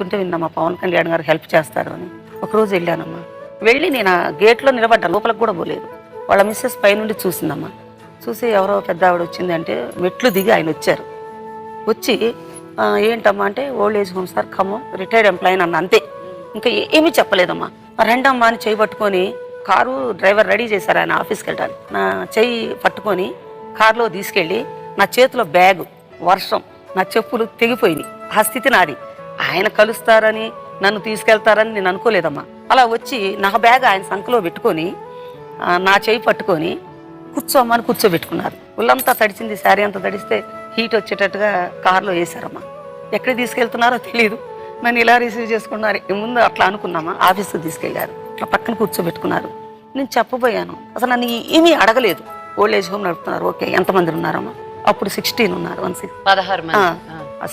చెప్తుంటే విన్నామా? పవన్ కళ్యాణ్ గారు హెల్ప్ చేస్తారు అని. ఒకరోజు వెళ్ళానమ్మా. వెళ్ళి నేను ఆ గేట్లో నిలబడ్డాను లోపలికి కూడా పోలేదు. వాళ్ళ మిస్సెస్ పైనుండి చూసిందమ్మా. చూసి ఎవరో పెద్ద ఆవిడ వచ్చిందంటే మెట్లు దిగి ఆయన వచ్చారు. వచ్చి ఏంటమ్మా అంటే old age home sir Khammam retired employee అన్న అంతే. ఇంకా ఏమీ చెప్పలేదమ్మా. రెండమ్మా అని చెయ్యి పట్టుకొని కారు డ్రైవర్ రెడీ చేశారు ఆయన ఆఫీస్కి వెళ్ళడానికి నా చెయ్యి పట్టుకొని కారులో తీసుకెళ్ళి నా చేతిలో బ్యాగ్ వర్షం నా చెప్పులు తెగిపోయినాయి. ఆ స్థితి నాది. ఆయన కలుస్తారని నన్ను తీసుకెళ్తారని నేను అనుకోలేదమ్మా. అలా వచ్చి నా బ్యాగ్ ఆయన సంఖలో పెట్టుకొని నా చేయి పట్టుకొని కూర్చోమ్మని కూర్చోబెట్టుకున్నారు. ఒళ్ళంతా తడిచింది శారీ అంతా తడిస్తే హీట్ వచ్చేటట్టుగా కారులో వేశారమ్మా. ఎక్కడికి తీసుకెళ్తున్నారో తెలియదు నన్ను ఇలా రిసీవ్ చేసుకున్నారు. ముందు అట్లా అనుకున్నామా? ఆఫీస్కి తీసుకెళ్ళారు. అట్లా పక్కన కూర్చోబెట్టుకున్నారు. నేను చెప్పబోయాను. అసలు నన్ను ఏమీ అడగలేదు. ఓల్డ్ ఏజ్ హోమ్ నడుపుతున్నారు. ఓకే ఎంతమంది ఉన్నారమ్మా? అప్పుడు సిక్స్టీన్ ఉన్నారు వన్ సిక్స్. పదహారు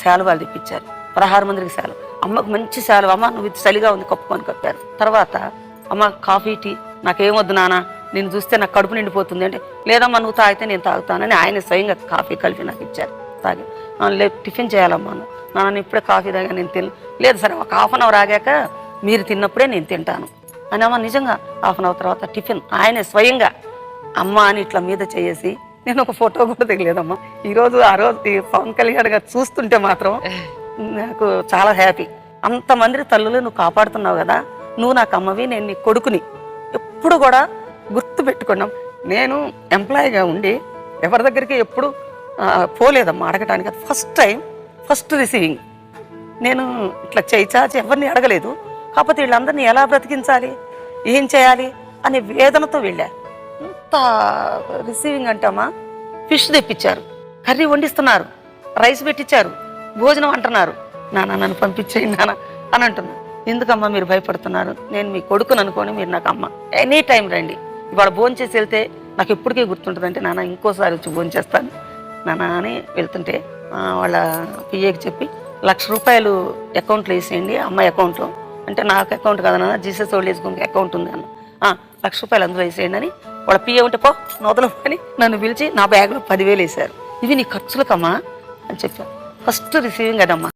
శాలువాలు తెప్పించారు. పదహారు మందికి సెలవు. అమ్మకు మంచి సెలవు. అమ్మ నువ్వు ఇది చలిగా ఉంది కప్పుకొని కప్పారు తర్వాత అమ్మ కాఫీ టీ నాకేమొద్దు నాన్న నేను చూస్తే నాకు కడుపు నిండిపోతుంది. అంటే లేదమ్మా నువ్వు తాగితే నేను తాగుతానని ఆయన స్వయంగా కాఫీ కలిపి నాకు ఇచ్చారు. తాగి లేదు టిఫిన్ చేయాలమ్మా నాన్న నేను ఇప్పుడే కాఫీ తాగా నేను తిన లేదు సరే ఒక హాఫ్ అన్ అవర్ ఆగాక మీరు తిన్నప్పుడే నేను తింటాను. అని అమ్మ నిజంగా హాఫ్ అన్ అవర్ తర్వాత టిఫిన్ ఆయన స్వయంగా అమ్మ అని ఇట్లా మీద చేసి నేను ఒక ఫోటో కూడా దిగలేదమ్మా. ఈరోజు ఆ రోజు పవన్ కళ్యాణ్ గారు చూస్తుంటే మాత్రం నాకు చాలా హ్యాపీ అంతమంది తల్లులు నువ్వు కాపాడుతున్నావు కదా నువ్వు నాకు అమ్మవి నేను నీ కొడుకుని. ఎప్పుడు కూడా గుర్తు పెట్టుకున్నాం. నేను ఎంప్లాయీగా ఉండి ఎవరి దగ్గరికి ఎప్పుడు పోలేదమ్మా అడగటానికి. ఫస్ట్ టైం ఫస్ట్ రిసీవింగ్ నేను ఇట్లా చేయి చాచి ఎవరిని అడగలేదు. కాకపోతే వీళ్ళందరినీ ఎలా బ్రతికించాలి ఏం చేయాలి అనే వేదనతో వెళ్ళా. ఇంత రిసీవింగ్ అంటామా ఫిష్ తెప్పించారు. కర్రీ వండిస్తున్నారు. రైస్ పెట్టించారు. భోజనం అంటున్నారు. నాన్న నన్ను పంపించేయండి నాన్న అని అంటున్నా ఎందుకమ్మా మీరు భయపడుతున్నారు? నేను మీ కొడుకుని అనుకోని మీరు నాకు అమ్మ. ఎనీ టైం రండి. ఇవాళ భోజనం చేసి వెళ్తే నాకు ఎప్పటికీ గుర్తుంటుంది అంటే నాన్న ఇంకోసారి వచ్చి భోజనం చేస్తాను. నాన్న అని వెళ్తుంటే వాళ్ళ పిఏకి చెప్పి లక్ష రూపాయలు అకౌంట్లో వేసేయండి అమ్మాయి అకౌంట్లో. అంటే నాకు అకౌంట్ కదా నాన్న జీసస్ ఓల్డ్ ఏజ్ హోమ్కి అకౌంట్ ఉంది అన్న లక్ష రూపాయలు అందులో వేసేయండి అని వాళ్ళ పిఏ ఉంటే పో నూతన అని నన్ను పిలిచి నా బ్యాగ్లో పదివేలు వేశారు. ఇవి నీ ఖర్చులకమ్మా అని చెప్పాను. First receiving అదమ్మా.